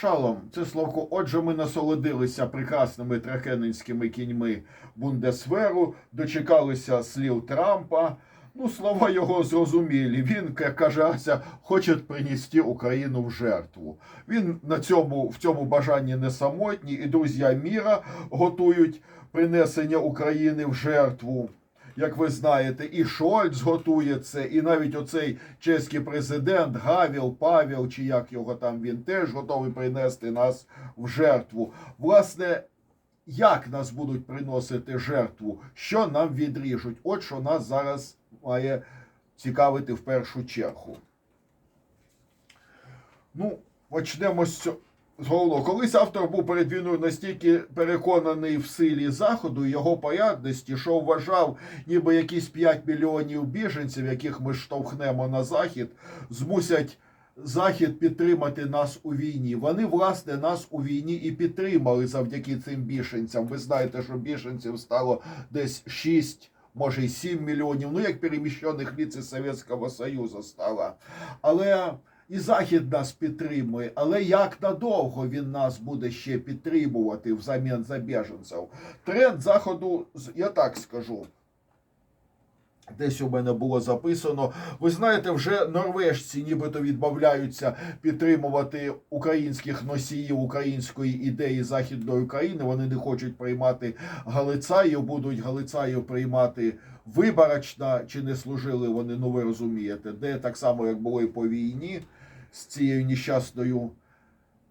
Шалом, це Славко. Отже, ми насолодилися прекрасними трахенинськими кіньми Бундесверу, дочекалися слів Трампа. Ну, слова його зрозумілі. Він, як каже Ася, хоче принести Україну в жертву. Він на цьому, в цьому бажанні не самотній, і друзі міра готують принесення України в жертву. Як ви знаєте, і Шольц готує це, і навіть оцей чеський президент Гавіл, Павел, чи як його там він теж готовий принести нас в жертву. Власне, як нас будуть приносити жертву, що нам відріжуть? От що нас зараз має цікавити в першу чергу. Ну, почнемо з цього. З. Колись автор був перед війною настільки переконаний в силі Заходу його порядності, що вважав, ніби якісь 5 мільйонів біженців, яких ми штовхнемо на Захід, змусять Захід підтримати нас у війні. Вони, власне, нас у війні і підтримали завдяки цим біженцям. Ви знаєте, що біженців стало десь 6 може й 7 мільйонів, ну як переміщених ліц із Совєтського Союзу стало. Але і Захід нас підтримує. Але як надовго він нас буде ще підтримувати взамін за біженців? Тренд Заходу, я так скажу. Десь у мене було записано. Ви знаєте, вже норвежці нібито відмовляються підтримувати українських носіїв української ідеї Західної України. Вони не хочуть приймати Галицаїв, будуть Галицаїв приймати виборочно, чи не служили вони, ну ви розумієте, де так само, як було і по війні з цією нещасною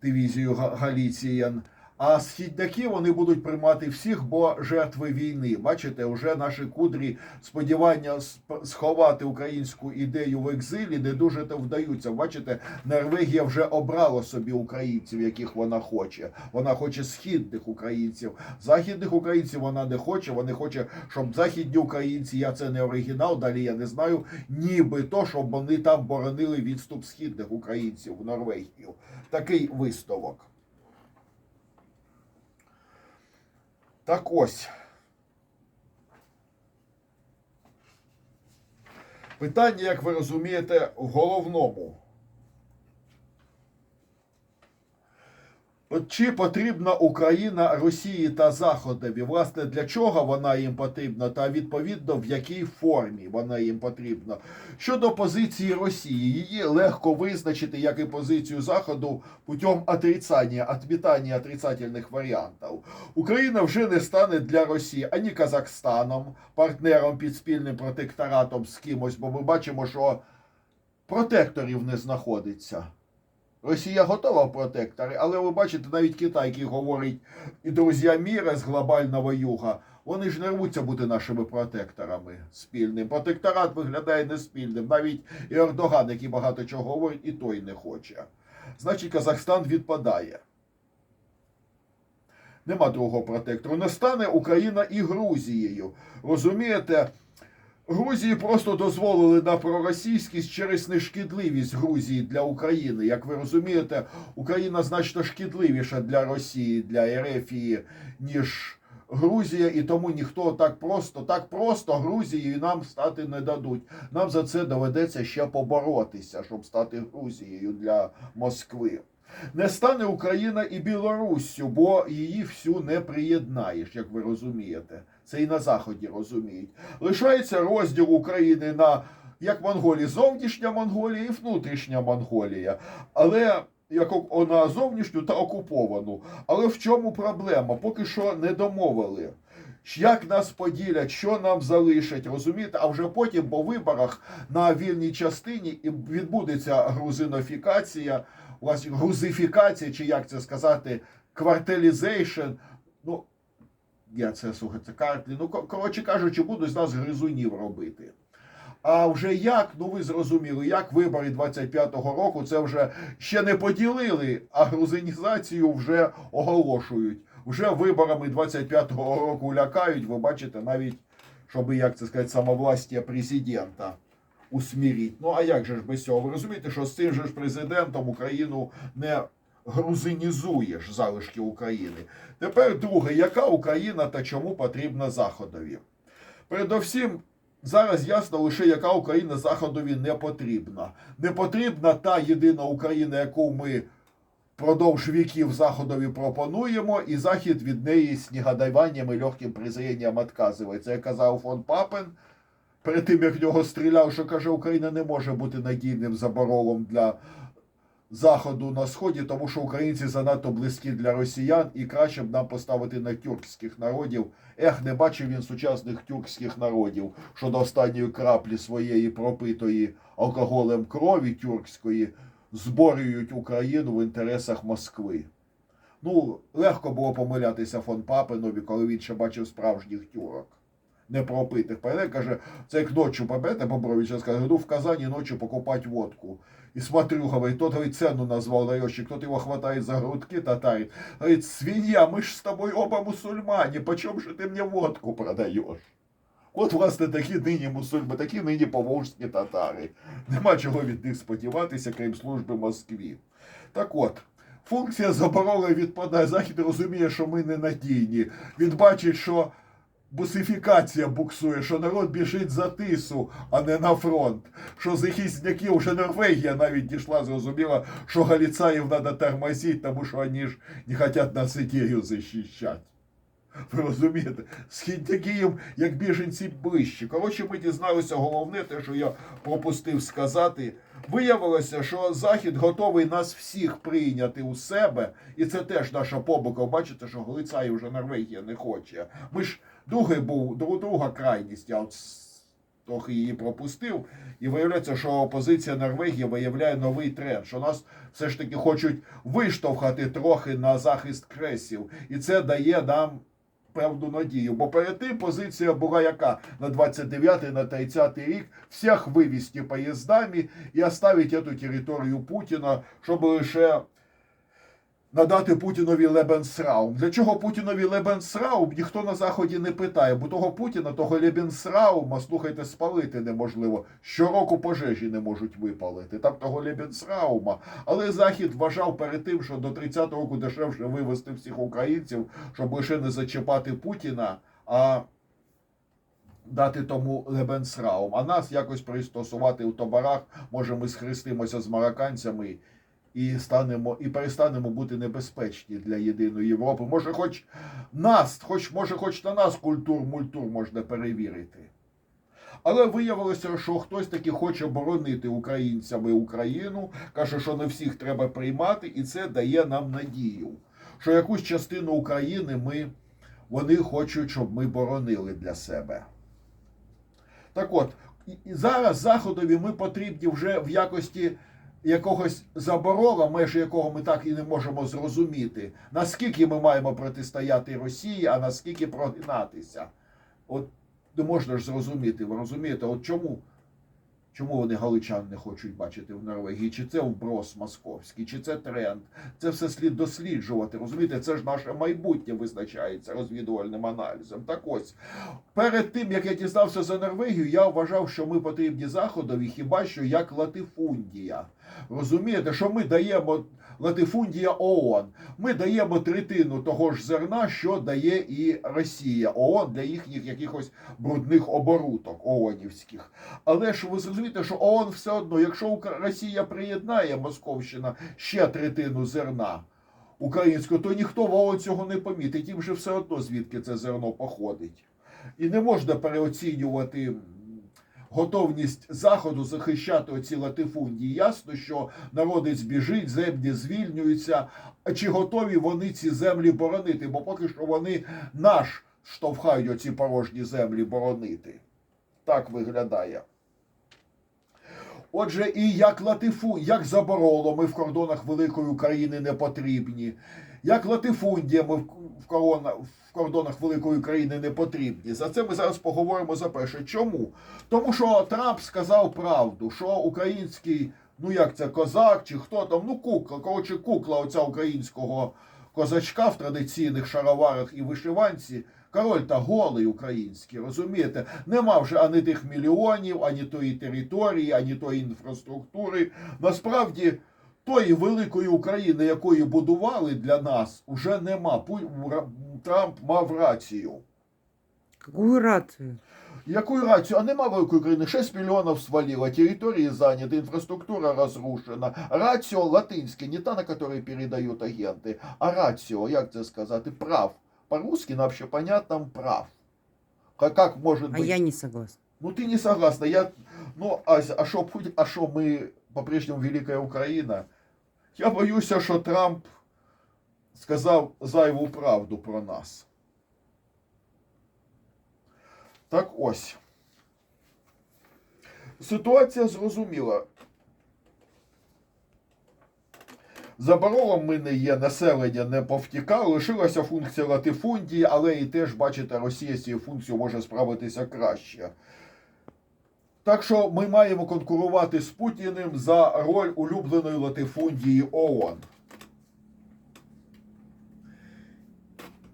дивізією Га- Галіціян. А східняки вони будуть приймати всіх, бо жертви війни. Бачите, вже наші кудрі сподівання сховати українську ідею в екзилі не дуже то вдаються. Бачите, Норвегія вже обрала собі українців, яких вона хоче. Вона хоче східних українців. Західних українців вона не хоче. Вона хоче, щоб західні українці, я це не оригінал, далі я не знаю, ніби то, щоб вони там боронили відступ східних українців в Норвегію. Такий висновок. Так ось. Питання, як ви розумієте, в головному. Чи потрібна Україна Росії та Заходові? Власне, для чого вона їм потрібна, та відповідно в якій формі вона їм потрібна? Щодо позиції Росії, її легко визначити, як і позицію Заходу путем отрицання, відмітання отрицательних варіантів. Україна вже не стане для Росії ані Казахстаном, партнером під спільним протекторатом з кимось, бо ми бачимо, що протекторів не знаходиться. Росія готова протектори, але ви бачите, навіть Китай, який говорить і друзі міра з глобального юга, вони ж не рвуться бути нашими протекторами спільним. Протекторат виглядає не спільним. Навіть і Ердоган, який багато чого говорить, і той не хоче. Значить, Казахстан відпадає. Нема другого протектору. Не стане Україна і Грузією. Розумієте? Грузії просто дозволили на проросійськість через нешкідливість Грузії для України. Як ви розумієте, Україна значно шкідливіша для Росії, для Ерефії, ніж Грузія, і тому ніхто так просто, так просто Грузією нам стати не дадуть. Нам за це доведеться ще поборотися, щоб стати Грузією для Москви. Не стане Україна і Білоруссю, бо її всю не приєднаєш, як ви розумієте. Це і на Заході розуміють. Лишається розділ України на як Монголії, зовнішня Монголія і внутрішня Монголія. Але як на зовнішню та окуповану. Але в чому проблема? Поки що не домовили. Як нас поділять, що нам залишать, розумієте? А вже потім по виборах на вільній частині і відбудеться грузинофікація, грузифікація, чи як це сказати, кварталізейшн. Я це слухайте, картлі. Ну, коротше кажучи, будуть з нас гризунів робити. А вже як, ну ви зрозуміли, як вибори 25-го року це вже ще не поділили, а грузинізацію вже оголошують. Вже виборами 25-го року лякають, ви бачите, навіть, щоб, як це сказати, самовластя президента усміріть. Ну а як же ж без цього? Ви розумієте, що з цим же ж президентом Україну не грузинізуєш залишки України. Тепер друге, яка Україна та чому потрібна Заходові? Передовсім, зараз ясно лише, яка Україна Заходові не потрібна. Не потрібна та єдина Україна, яку ми Продовж віків Заходові пропонуємо, і Захід від неї з негодованням і легким презрінням відказується. Як казав фон Папен, перед тим як в нього стріляв, що каже, Україна не може бути надійним заборолом для Заходу на Сході, тому що українці занадто близькі для росіян, і краще б нам поставити на тюркських народів. Ех, не бачив він сучасних тюркських народів, що до останньої краплі своєї пропитої алкоголем крові тюркської зборюють Україну в інтересах Москви. Ну, легко було помилятися фон Папенові, коли він ще бачив справжніх тюрок Не пропитих. Пойде, каже, це як ночі побете, Бобрович каже, ну в Казані ночі покупать водку. И смотрю, говорит, тот, говорит, цену назвал даёщик, тот его хватает за грудки, татарин. Говорит, свинья, мы ж с тобой оба мусульмане, почем же ты мне водку продаешь? От, власне, такі нині мусульми, такі нині поволжські татари. Нема чого від них сподіватися, крім служби Москві. Так от, функція заборони відпадає. Захід розуміє, що ми не надійні. Він бачить, що бусифікація буксує, що народ біжить за тису, а не на фронт. Що захисники, вже Норвегія навіть дійшла, зрозуміла, що галіцаїв треба тормозити, тому що вони ж не хочуть нас ідею захищати. Ви розумієте? Східняки їм як біженці ближче. Коротше, ми дізналися головне, те, що я пропустив сказати. Виявилося, що Захід готовий нас всіх прийняти у себе, і це теж наша побука. Бачите, що Глицаї вже Норвегія не хоче. Ми ж другий був друг- друга крайність. Я от трохи її пропустив. І виявляється, що опозиція Норвегії виявляє новий тренд, що нас все ж таки хочуть виштовхати трохи на захист кресів. І це дає нам певну надію. Бо перед тим позиція була яка на 29 на 30 рік всіх вивезти поїздами і оставити цю територію Путіна, щоб лише надати Путінові Лебенсраум. Для чого Путінові Лебенсраум, ніхто на Заході не питає, бо того Путіна, того Лебенсраума, слухайте, спалити неможливо. Щороку пожежі не можуть випалити. Там того Лебенсраума. Але Захід вважав перед тим, що до 30-го року дешевше вивезти всіх українців, щоб лише не зачіпати Путіна, а дати тому Лебенсраум. А нас якось пристосувати у тобарах, може ми схрестимося з марокканцями і станемо і перестанемо бути небезпечні для єдиної Європи. Може, хоч нас, хоч може, хоч на нас культур мультур можна перевірити. Але виявилося, що хтось таки хоче боронити українцями Україну, каже, що не всіх треба приймати, і це дає нам надію, що якусь частину України ми, вони хочуть, щоб ми боронили для себе. Так от, і зараз Заходові ми потрібні вже в якості якогось заборона, межі якого ми так і не можемо зрозуміти, наскільки ми маємо протистояти Росії, а наскільки прогинатися. От не можна ж зрозуміти, ви розумієте, от чому, чому вони галичан не хочуть бачити в Норвегії? Чи це вброс московський, чи це тренд? Це все слід досліджувати. Розумієте, це ж наше майбутнє визначається розвідувальним аналізом. Так ось перед тим як я дізнався за Норвегію, я вважав, що ми потрібні заходові, хіба що як латифундія. Розумієте, що ми даємо латифундія ООН. Ми даємо третину того ж зерна, що дає і Росія ООН для їхніх якихось брудних оборудок ООНівських. Але ж ви зрозумієте, що ООН все одно, якщо Росія приєднає Московщина ще третину зерна українського, то ніхто в ООН цього не помітить. Їм же все одно звідки це зерно походить. І не можна переоцінювати готовність Заходу захищати оці латифундії. Ясно, що народець біжить, землі звільнюються. Чи готові вони ці землі боронити? Бо поки що вони наш штовхають оці порожні землі боронити. Так виглядає. Отже, і як латифу, як забороло, ми в кордонах великої України не потрібні. Як латифундія, ми в в корона- в кордонах великої України не потрібні. За це ми зараз поговоримо за перше. Чому? Тому що Трамп сказав правду, що український, ну як це, козак чи хто там, ну кукла, коротше, кукла оця українського козачка в традиційних шароварах і вишиванці. Король та голий український, розумієте? Нема вже ані тих мільйонів, ані тої території, ані тої інфраструктури. Насправді, тої великої України, якої будували для нас, уже нема. Трамп мав рацію. Какую рацию? Якую рацию? А нема великої країни. 6 мільйонів свалило, території зайняті, інфраструктура розрушена. Рацію латинське, не та, на якій передають агенти, а рацію, як це сказати, прав. По-русски, на общепонятном прав. Как, как может А я не согласна. Ну ты не согласна. Я, ну, Ася, а що а що ми по-прежнему Велика Україна? Я боюся, що Трамп сказав зайву правду про нас. Так ось. Ситуація зрозуміла. За баролом ми не є, населення не повтікало, лишилася функція латифундії, але і теж, бачите, Росія з цією функцією може справитися краще. Так що ми маємо конкурувати з Путіним за роль улюбленої латифундії ООН.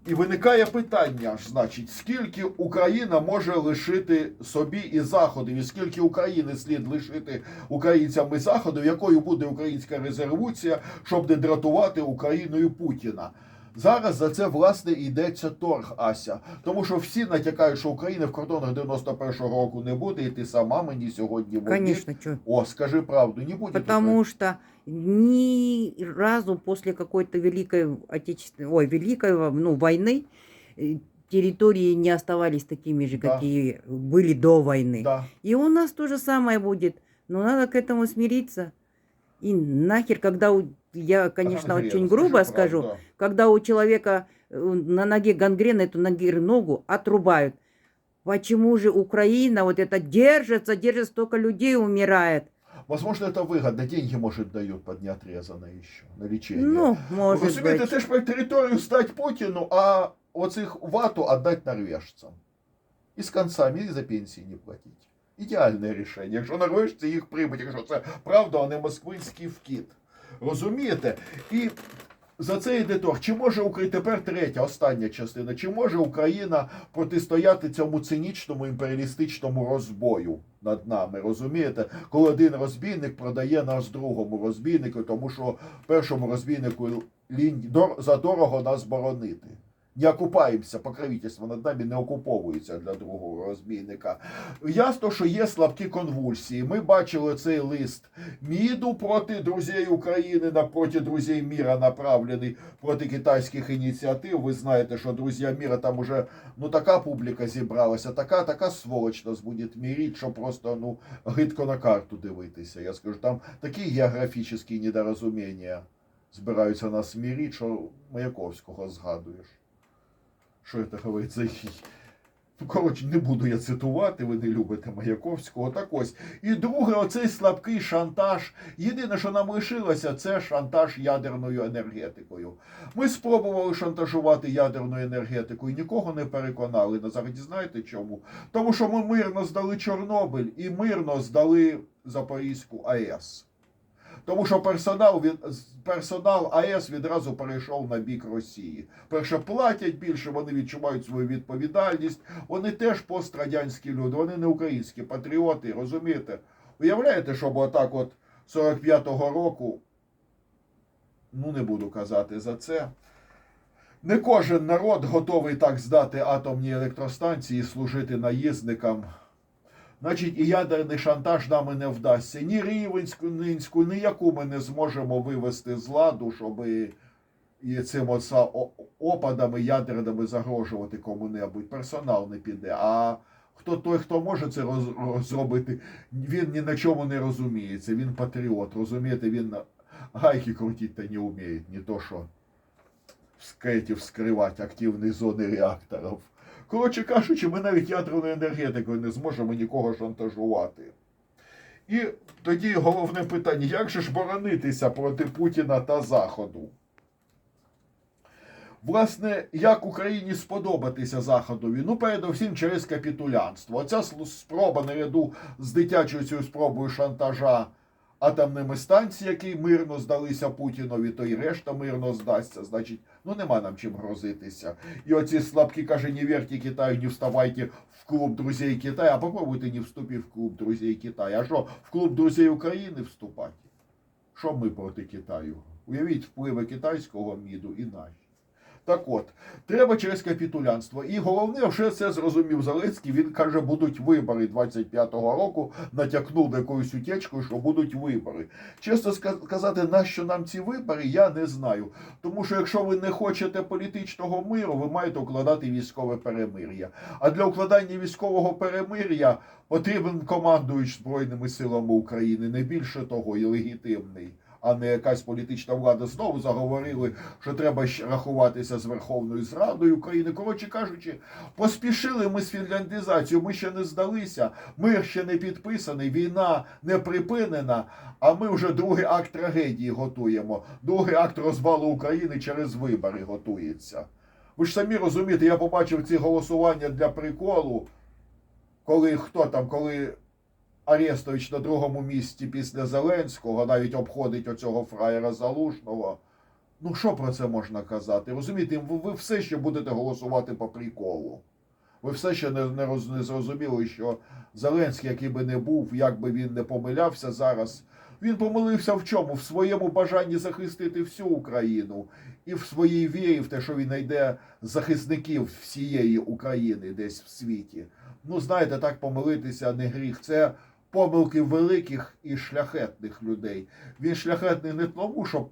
І виникає питання, значить, скільки Україна може лишити собі і Заходу, і скільки України слід лишити українцям і Заходу, якою буде українська резервуція, щоб не дратувати Україною Путіна. Зараз за це власне і йдеться торг, Ася. Тому що всі натякають, що України в кордонах 91-го року не буде, і ти сама мені сьогодні в обід- Конечно, что? О, скажи правду, не буде. Потому что ни разу после какой-то великой отечественной, ой, великой ну, войны э, территории не оставались такими же, Да. какие были до войны. Да. И у нас то же самое будет. Но надо к этому смириться. И нахер, когда у- я, конечно, Гангрена, очень скажи грубо скажу, правду. когда у человека э, на ноге гангрена, эту ноги, ногу отрубают. Почему же Украина вот это держится, держится, столько людей умирает? Возможно, это выгодно. Деньги, может, дают под неотрезанное еще на лечение. Ну, может Розумієте, быть. ти ж про територію здать Путіну, а оцих вату отдать норвежцам. І з концами, і за пенсії не платить. Ідеальне рішення. Якщо норвежці їх приймуть, якщо це правда, а не москвинський вкіт. Розумієте? І за це йде торг. Чи може Україна тепер третя, остання частина? Чи може Україна протистояти цьому цинічному імперіалістичному розбою над нами? Розумієте? Коли один розбійник продає нас другому розбійнику, тому що першому розбійнику лінь дор- задорого нас боронити. Не окупаємося, покровительство над нами не окуповується для другого розбійника. Ясно, що є слабкі конвульсії. Ми бачили цей лист МІДу проти друзів України, проти друзів міра направлений проти китайських ініціатив. Ви знаєте, що друзі міра там уже ну така публіка зібралася, така, така сволоч нас буде мірити, що просто ну гидко на карту дивитися. Я скажу, там такі географічні недорозуміння збираються нас мірити, що Маяковського згадуєш. Що це говориться? Коротше, не буду я цитувати, ви не любите Маяковського. Так ось. І друге, оцей слабкий шантаж. Єдине, що нам лишилося, це шантаж ядерною енергетикою. Ми спробували шантажувати ядерною енергетикою, нікого не переконали на. Знаєте чому? Тому що ми мирно здали Чорнобиль і мирно здали Запорізьку АЕС. Тому що персонал від персонал АЕС відразу перейшов на бік Росії. Перше платять більше, вони відчувають свою відповідальність. Вони теж пострадянські люди, вони не українські патріоти, розумієте? Уявляєте, щоб отак от 45-го року, ну не буду казати за це. Не кожен народ готовий так здати атомні електростанції і служити наїзникам. Значить, і ядерний шантаж нами не вдасться. Ні Рівенську, Нинську, ніяку ми не зможемо вивести з ладу, щоб і цим оца опадами ядерними загрожувати кому-небудь. Персонал не піде. А хто той, хто може це зробити, він ні на чому не розуміється. Він патріот, розумієте, він гайки крутити та не вміє, не то що в скеті вскривати активні зони реакторів. Коротше кажучи, ми навіть ядерною енергетикою не зможемо нікого шантажувати. І тоді головне питання: як же ж боронитися проти Путіна та Заходу? Власне, як Україні сподобатися Заходові? Ну, передовсім через капітулянство. Оця спроба наряду з дитячою цією спробою шантажа атомними станціями, які мирно здалися Путінові, то і решта мирно здасться. Значить, ну нема нам чим грозитися. І оці слабкі каже, не вірте Китаю, не вставайте в клуб друзей Китаю, а попробуйте не вступити в клуб друзей Китаю. А що, в клуб друзей України вступати? Що ми проти Китаю? Уявіть впливи китайського міду і наші. Так от, треба через капітулянство. І головне, вже це зрозумів Зеленський. Він каже, будуть вибори 25-го року. Натякнув на якоюсь утечкою, що будуть вибори. Чесно сказати, нащо нам ці вибори, я не знаю. Тому що якщо ви не хочете політичного миру, ви маєте укладати військове перемир'я. А для укладання військового перемир'я потрібен командуючий Збройними силами України, не більше того, і легітимний. А не якась політична влада знову заговорили, що треба рахуватися з Верховною Зрадою України. Коротше кажучи, поспішили ми з фінляндизацією. Ми ще не здалися, мир ще не підписаний, війна не припинена. А ми вже другий акт трагедії готуємо. Другий акт розвалу України через вибори готується. Ви ж самі розумієте, я побачив ці голосування для приколу, коли хто там, коли Арестович на другому місці після Зеленського навіть обходить оцього фраєра Залужного. Ну що про це можна казати? Розумієте, ви, ви все ще будете голосувати по приколу. Ви все ще не, не, роз, не зрозуміли, що Зеленський, який би не був, як би він не помилявся зараз, він помилився в чому? В своєму бажанні захистити всю Україну і в своїй вірі в те, що він знайде захисників всієї України десь в світі. Ну, знаєте, так помилитися не гріх. Це помилки великих і шляхетних людей. Він шляхетний не тому, що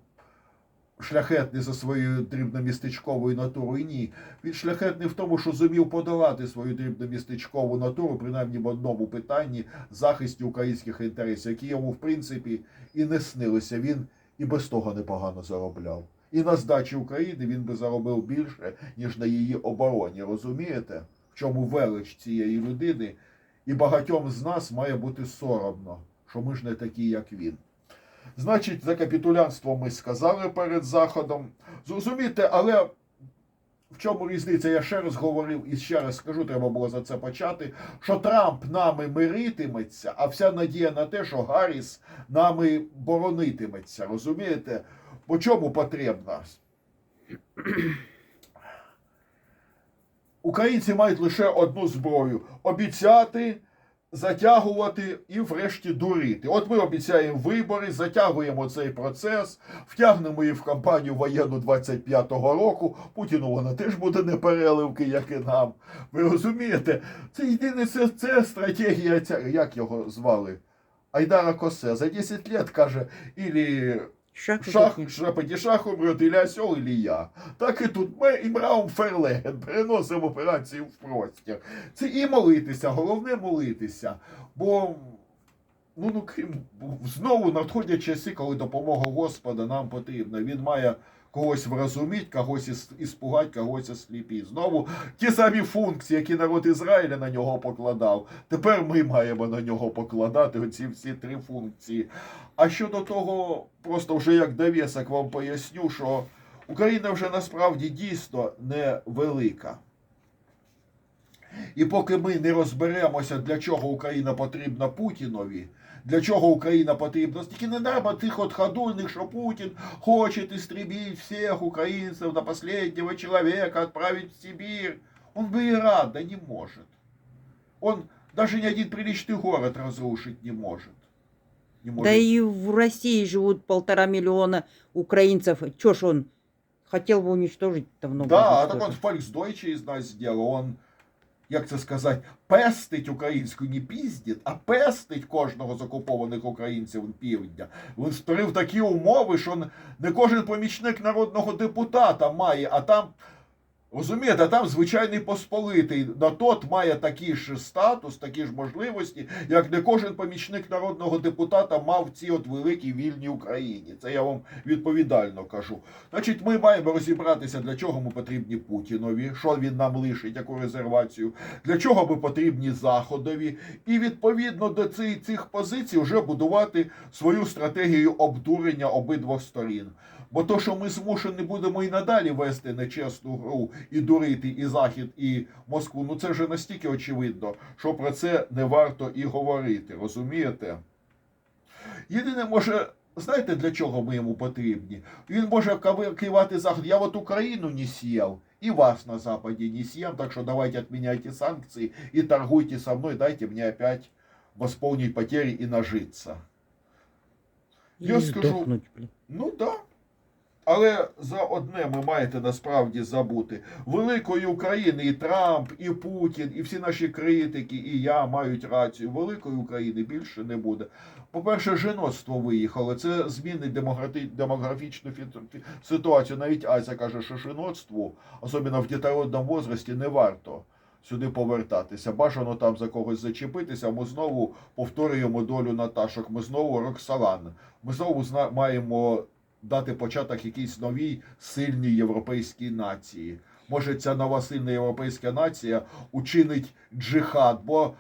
шляхетний за своєю дрібномістечковою натурою. Ні. Він шляхетний в тому, що зумів подолати свою дрібномістечкову натуру, принаймні в одному питанні захисті українських інтересів, які йому, в принципі, і не снилися. Він і без того непогано заробляв. І на здачі України він би заробив більше, ніж на її обороні. Розумієте, в чому велич цієї людини? І багатьом з нас має бути соромно, що ми ж не такі, як він. Значить, за капітулянство ми сказали перед заходом. Зрозумійте, але в чому різниця? Я ще раз говорив і ще раз скажу, треба було за це почати. Що Трамп нами миритиметься, а вся надія на те, що Гарріс нами боронитиметься. Розумієте? По чому потрібно? Українці мають лише одну зброю обіцяти, затягувати і врешті дурити. От ми обіцяємо вибори, затягуємо цей процес, втягнемо її в кампанію воєнну 25-го року. Путіну вона теж буде не переливки, як і нам. Ви розумієте? Це єдине це, це стратегія, ця, як його звали? Айдара Косе. За 10 років каже, ілі Шах, шах умрет, или осел, или я. Так і тут ми і Імраум Ферлеген переносимо операцію в простір. Це і молитися, головне молитися. Бо ну, ну крім знову надходять часи, коли допомога Господа нам потрібна. Він має когось вразуміти, когось іс- іспугати, когось осліпити. Знову ті самі функції, які народ Ізраїля на нього покладав. Тепер ми маємо на нього покладати оці всі три функції. А щодо того, просто вже як довісок вам поясню, що Україна вже насправді дійсно невелика. І поки ми не розберемося, для чого Україна потрібна Путінові, для чого Україна потрібна, тільки не треба тих от ходульних, що Путін хоче істребити всіх українців до останнього чоловіка, відправити в Сибір. Он бы и рад, да не может. Он даже ни один приличный город разрушить не может. Не может. Да и в России живут полтора миллиона украинцев. Чё ж он хотел бы уничтожить давно? бы Да, а так он уничтожил. Volksdeutsche из нас сделал. Он, як це сказати, пестить українську не піздить, а пестить кожного з окупованих українців півдня. Він створив такі умови, що не кожен помічник народного депутата має, а там. Розумієте, там звичайний посполитий на тот має такий ж статус, такі ж можливості, як не кожен помічник народного депутата мав в цій от великій вільній Україні. Це я вам відповідально кажу. Значить, ми маємо розібратися, для чого ми потрібні Путінові, що він нам лишить, яку резервацію, для чого ми потрібні Заходові, і відповідно до цих позицій вже будувати свою стратегію обдурення обидвох сторін. Бо то, що ми змушені будемо і надалі вести нечесну гру і дурити і Захід, і Москву, ну це вже настільки очевидно, що про це не варто і говорити, розумієте? Єдине, може, знаєте, для чого ми йому потрібні? Він може кивати Захід. Я от Україну не съел, и вас на Западе не съем, так что давайте отменяйте санкции и торгуйте со мной, дайте мне опять восполнить потери и нажиться. Или я скажу-. Ну да. Але за одне ми маєте насправді забути. Великої України і Трамп, і Путін, і всі наші критики, і я мають рацію. Великої України більше не буде. По-перше, жіноцтво виїхало. Це змінить демографі- демографічну фі- фі- ситуацію. Навіть Айса каже, що жіноцтву, особливо в дітородному возрасті, не варто сюди повертатися. Бажано там за когось зачепитися. Ми знову повторюємо долю Наташок. Ми знову Роксалан. Ми знову маємо дати початок якійсь новій сильній європейській нації. Може, ця нова сильна європейська нація учинить джихад, бо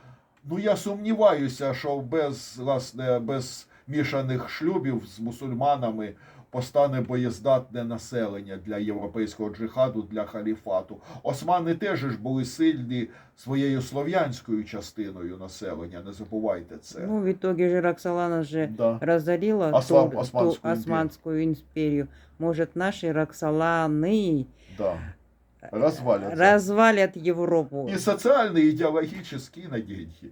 ну я сумніваюся, що без власне без мішаних шлюбів з мусульманами постане боєздатне населення для європейського джихаду, для халіфату. Османи теж ж були сильні своєю слов'янською частиною населення. Не забувайте це. Ну, в итоге же Роксолана же да. разорила Осман- ту- ту Османскую империю. Османскую империю. Может, наши Роксоланы Да. Развалятся. развалят Европу. І соціальні, і ідеологічні на деньги.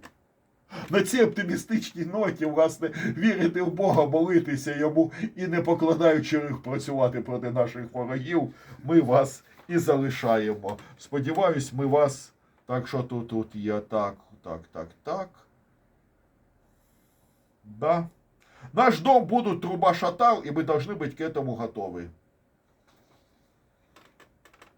На цій оптимістичній ноті, власне, вірити в Бога, молитися йому і не покладаючи рук працювати проти наших ворогів, ми вас і залишаємо. Сподіваюсь, ми вас. Так що тут, тут є так, так, так, так. Да. Наш дом будут труба шатал, и мы должны быть к этому готовы.